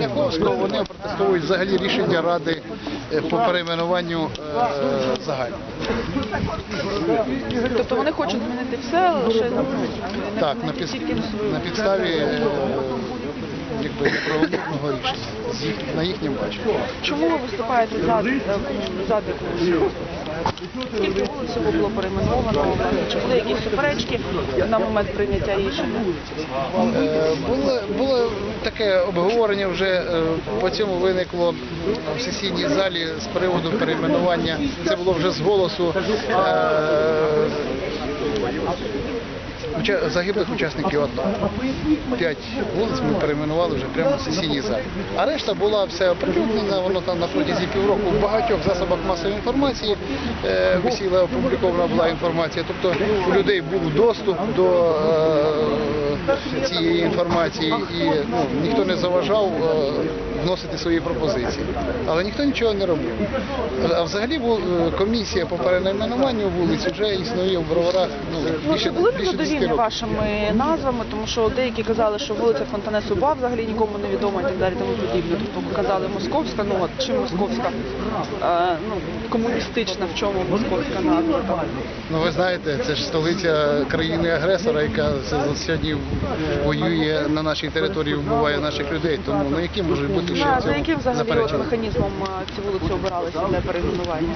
Черняховського вони протестують взагалі рішення ради е, по перейменуванню е, загального. Тобто вони хочуть змінити все, лише Так, на, під, на підставі е, якби неправомірного рішення на їхньому баченні. Чому ви виступаєте за, за таку? Скільки було перейменовано? Були якісь суперечки на момент прийняття рішення? Було, було таке обговорення вже е, по цьому виникло в сесійній залі з приводу перейменування. Це було вже з голосу е, загиблих учасників АТО. П'ять вулиць ми перейменували вже прямо в сесійній залі. А решта була все оприлюднена, воно там на протязі півроку в багатьох засобах масової інформації е, висіла, опублікована була інформація. Тобто у людей був доступ до е, цієї інформації і ну, ніхто не заважав е, вносити свої пропозиції. Але ніхто нічого не робив. А взагалі комісія по перейменуванню вулиць вже існує в броварах ну, більше, були 10 вашими назвами, тому що деякі казали, що вулиця Фонтанесу Ба взагалі нікому не відома і так далі тому подібне. Тобто казали московська, ну от чим московська, е, ну комуністична, в чому московська назва? там? Ну ви знаєте, це ж столиця країни-агресора, яка сьогодні воює на нашій території, вбиває наших людей. Тому ну які можуть бути На, за яким взагалі от механізмом е, ці вулиці обиралися для перейменування?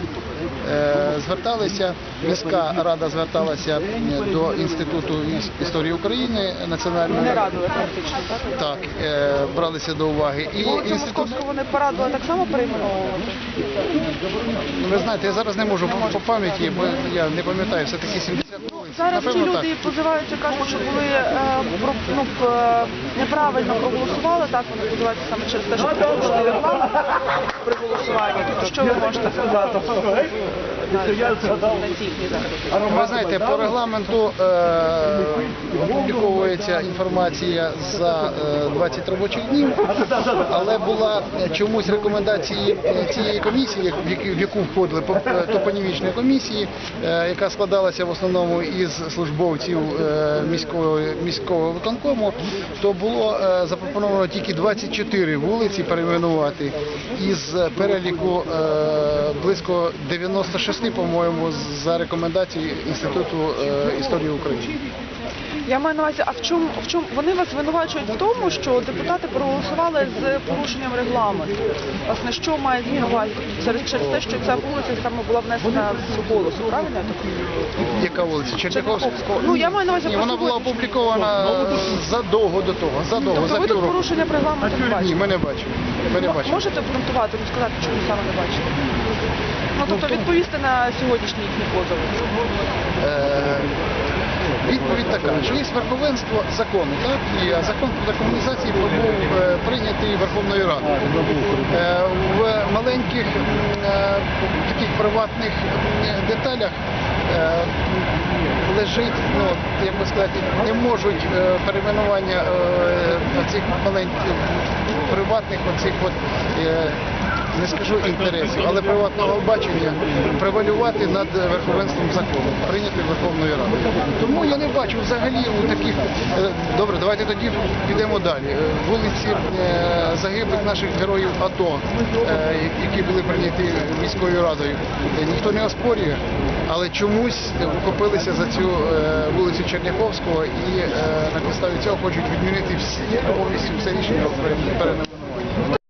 Е, Зверталися, міська рада зверталася е, до Інституту історії України національного. Не радили практично, так? Так, бралися до уваги. І Вулицю інститут, Московську вони порадили так само перейменовувати? ви знаєте, я зараз не можу по, по пам'яті, бо я не пам'ятаю, все-таки 70 вулиць. Зараз ці люди позиваються, кажуть, що були е, про, ну, е, неправильно проголосували, так вони позиваються саме через те, що порушили регламент при голосуванні. Що ви можете сказати. заходи? Ви знаєте, по регламенту е, опубліковується інформація за е, 20 робочих днів, але була е, чомусь рекомендації е, цієї комісії, в яку- в яку входили по- е, топонімічної комісії, е, яка складалася в основному із службовців е, міського, міського виконкому, то було е, запропоновано тільки 24 вулиці перейменувати із переліку е, близько 96, по-моєму, за рекомендацією Інституту історії України. Я маю на увазі, а в чому в чому вони вас звинувачують в тому, що депутати проголосували з порушенням регламенту? Власне, що має звинувачувати? Через, через те, що ця вулиця саме була внесена з голосу, правильно? я так розумію? Яка вулиця? Черняховського. Ну я маю на увазі Ні, про вона була сьогоднішню. опублікована задовго до того, задовго, Тобто за ви тут півроку. порушення регламенту не Ні, бачите? ми не бачимо. Ми не Ну, бачимо. Можете обґрунтувати, розказати, чому саме не бачите? Ну, тобто відповісти на сьогоднішні їхні позови. Е, така, є верховенство закону, так? І закон про декомунізацію був е, прийнятий Верховною Радою. Е, В маленьких е, таких приватних деталях лежить, ну, як би сказати, не можуть перейменування цих маленьких приватних оцих от. Не скажу інтересів, але приватного бачення превалювати над верховенством закону, прийнятим Верховною Радою. Тому я не бачу взагалі у таких. е, Добре, давайте тоді підемо далі. Е, Вулиці е, загиблих наших героїв АТО, які були прийняті міською радою, ніхто не оспорює, але чомусь вхопилися за цю вулицю Черняховського і на підставі цього хочуть відмінити всі повністю все рішення перейменування.